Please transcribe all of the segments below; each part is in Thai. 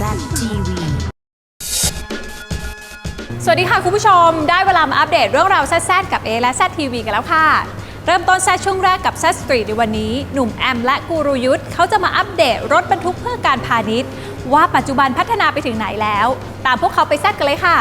ZTV สวัสดีค่ะ คุณผู้ชม ได้เวลามาอัปเดตเรื่องราวแซ่ดกับ A และ ZTV กันแล้วค่ะ เริ่มต้นแซ่ดช่วงแรกกับแซสตรีทในวันนี้ หนุ่มแอมและกูรูยุทธเขาจะมาอัปเดตรถบรรทุกเพื่อการพาณิชย์ ว่าปัจจุบันพัฒนาไปถึงไหนแล้ว ตามพวกเขาไปแซ่ดกันเลยค่ะ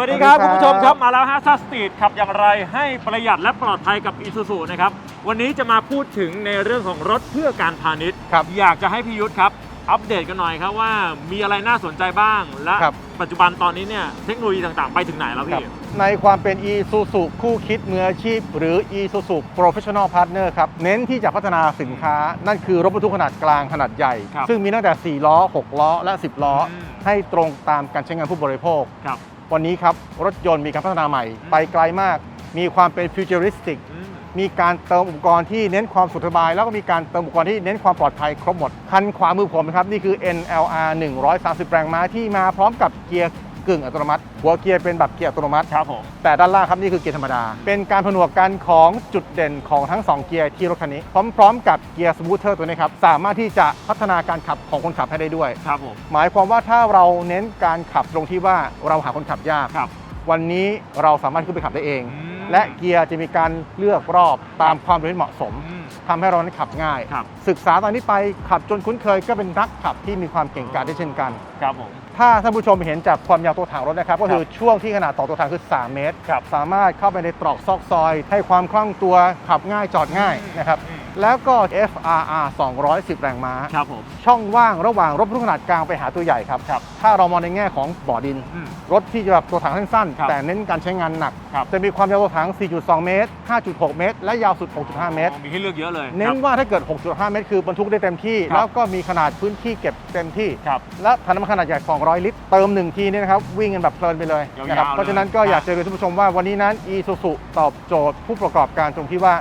วัสดีครับสวัคุสณดีครับผู้ชมครับ มาแล้วฮะซัสตีดขับอย่างไรให้ประหยัดและปลอดภัยกับอีซูซูนะครับ วันนี้จะมาพูดถึงในเรื่องของรถเพื่อการพาณิชย์ครับอยากจะให้พี่ยุทธครับ อัปเดตกันหน่อยครับว่ามีอะไรน่าสนใจบ้าง และครับปัจจุบันตอนนี้เนี่ยเทคโนโลยีต่างๆ ไปถึงไหนแล้วครับพี่ ในความเป็น Isuzu คู่คิดมืออาชีพ หรือ Isuzu Professional Partner ครับ เน้นที่จะพัฒนาสินค้า นั่นคือรถบรรทุกขนาดกลางขนาดใหญ่ครับซึ่งมีตั้งแต่ 4 ล้อ 6 ล้อ และ 10 ล้ออมให้ตรงตามการใช้งานผู้บริโภคครับ วันนี้ครับรถยนต์มีการพัฒนาใหม่อืมไปไกลมาก มีความเป็นฟิวเจอริสติกอืมมีการเติมอุปกรณ์ที่เน้นความสุขสบาย แล้วก็มีการเติมอุปกรณ์ที่เน้นความปลอดภัยครบหมด คันขวามือผมนะครับ นี่คือ NLR 130 แรงม้าที่มาพร้อมกับเกียร์ กึ่งอัตโนมัติหัวเกียร์เป็นแบบเกียร์อัตโนมัติครับผมแต่ด้านล่างครับนี่คือเกียร์ธรรมดา เป็นการผนวกกันของจุดเด่นของทั้ง 2 เกียร์ที่รถคันนี้ พร้อมๆ กับเกียร์สมูทเตอร์ตัวนี้ครับสามารถที่จะพัฒนาการขับของคนขับให้ได้ด้วยครับผมหมายความว่าถ้าเราเน้นการขับตรงที่ว่าเราหาคนขับยากครับวันนี้เราสามารถขึ้นไปขับได้เองอืม และเกียร์จะมีการเลือกรอบตามความเร็วที่เหมาะสมอืมทำให้เรานั้นขับง่าย ครับ ศึกษาตอนนี้ไปขับจนคุ้นเคยก็เป็นนักขับที่มีความเก่งกาจได้เช่นกัน ครับผม ถ้าท่านผู้ชมเห็นจากความยาวตัวถังรถนะครับ ก็คือช่วงที่ขนาดต่อตัวถังคือ 3 เมตรครับสามารถเข้าไปในตรอกซอกซอย ให้ความคล่องตัวขับง่ายจอดง่ายนะครับอืม แล้วก็ FRR 210 แรงม้า ครับผม ช่องว่างระหว่างรถบรรทุกขนาดกลางไปหาตัวใหญ่ครับ ครับถ้าเรามองในแง่ของบ่อดิน อืมรถที่จะแบบตัวถังสั้นครับ ๆ แต่เน้นการใช้งานหนัก ครับจะมีความยาวตัวถัง 4.2 เมตร 5.6 เมตร และยาวสุด 6.5 เมตร มีให้เลือกเยอะเลยเน้นว่าถ้าเกิด 6.5 เมตร คือบรรทุกได้เต็มที่ ครับ แล้วก็มีขนาดพื้นที่เก็บเต็มที่ ครับ และถังน้ำมันขนาดใหญ่ 200 ลิตร เติม 1 ทีเนี่ยนะครับ วิ่งกันแบบเพลินไปเลยยาวๆนะครับ เลยเพราะฉะนั้นก็อยากจะเรียนท่านผู้ชมว่าวันนี้นั้น Isuzu ตอบโจทย์ผู้ประกอบการตรงที่ว่า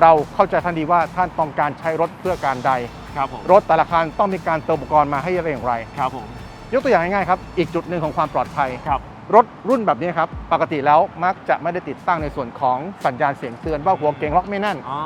เราเข้าใจท่านดีว่าท่านต้องการใช้รถเพื่อการใด ครับผมรถแต่ละคันต้องมีการเติมอุปกรณ์มาให้ได้อย่างไร ครับผม ยกตัวอย่างง่ายๆครับ อีกจุดหนึ่งของความปลอดภัย ครับ รถรุ่นแบบนี้ครับ ปกติแล้วมักจะไม่ได้ติดตั้งในส่วนของสัญญาณเสียงเตือนว่าหัวเกงล็อกไม่แน่นอ๋อ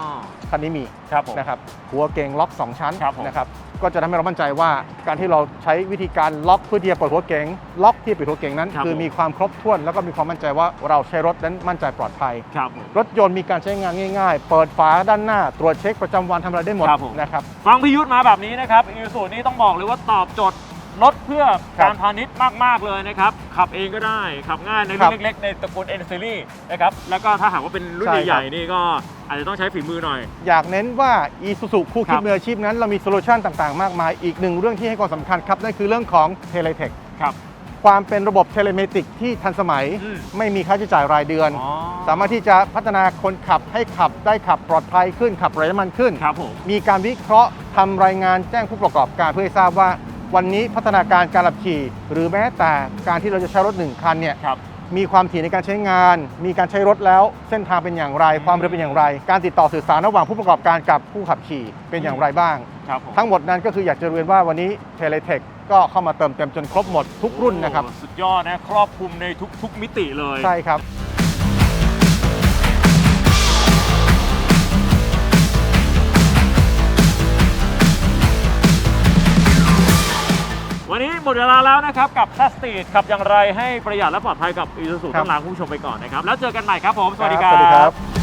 คันนี้มีครับผม นะครับหัวเกงล็อก 2 ชั้นครับผม นะครับก็จะทำให้เรามั่นใจว่าการที่เราใช้วิธีการล็อกเพื่อที่จะเปิดหัวเกงล็อกที่ปิดหัวเกงนั้น ครับคือผม มีความครบถ้วน แล้วก็มีความมั่นใจว่าเราใช้รถนั้นมั่นใจปลอดภัย ครับผม รถยนต์มีการใช้งานง่าย ๆ เปิดฝาด้านหน้า ตรวจเช็คประจำวันทำอะไรได้หมดครับผม นะครับ ฟังพิยุทธมาแบบนี้นะครับอีซูนี่ต้องบอกเลยว่าตอบโจทย์ รถเพื่อครับการพาณิชย์มาก ๆ เลยนะครับ ขับเองก็ได้ ขับง่ายในครัรุ่บนเล็ก ๆ ในตระกูล N Series นะครับ แล้วก็ถ้าหากว่าเป็นรุ่นใช่ครับ ใหญ่ๆนี่ก็อาจจะต้องใช้ฝีมือหน่อย อยากเน้นว่า Isuzu คู่คิคดรับ มืออาชีพนั้นเรามีโซลูชันต่างๆ มากมาย อีกหนึ่งเรื่องที่ให้ความสำคัญครับ นั่นคือเรื่องของ Teletech ครับ ความเป็นระบบเทเลเมติกที่ทันสมัย อืม ไม่มีค่าใช้จ่ายรายเดือน อ๋อสามารถที่จะพัฒนาคนขับให้ขับได้ขับปลอดภัยขึ้นขับประหยัดน้ำมันขึ้น ครับผม มีการวิเคราะห์ทำรายงานแจ้งผู้ประกอบการเพื่อให้ทราบว่า วันนี้พัฒนาการการขับขี่ หรือแม้แต่การที่เราจะใช้รถหนึ่งคันเนี่ยครับ มีความถี่ในการใช้งาน มีการใช้รถแล้ว เส้นทางเป็นอย่างไร ความเร็วเป็นอย่างไร การติดต่อสื่อสารระหว่างผู้ประกอบการกับผู้ขับขี่เป็นอย่างไรบ้าง ครับผมทั้งหมดนั้นก็คืออยากจะเรียนว่าวันนี้เทเลเทคก็เข้ามาเติมเต็มจนครบหมดทุกรุ่นนะครับ โอ้สุดยอดนะ ครอบคลุมในทุกๆมิติเลย ใช่ครับ หมดเวลาแล้วนะครับ กับทัสตีดขับอย่างไรให้ประหยัดและปลอดภัยกับอีซูซูครับ ต้องลาคุณผู้ชมไปก่อนนะครับ แล้วเจอกันใหม่ครับผม สวัสดีคสวัสดีครัรับบ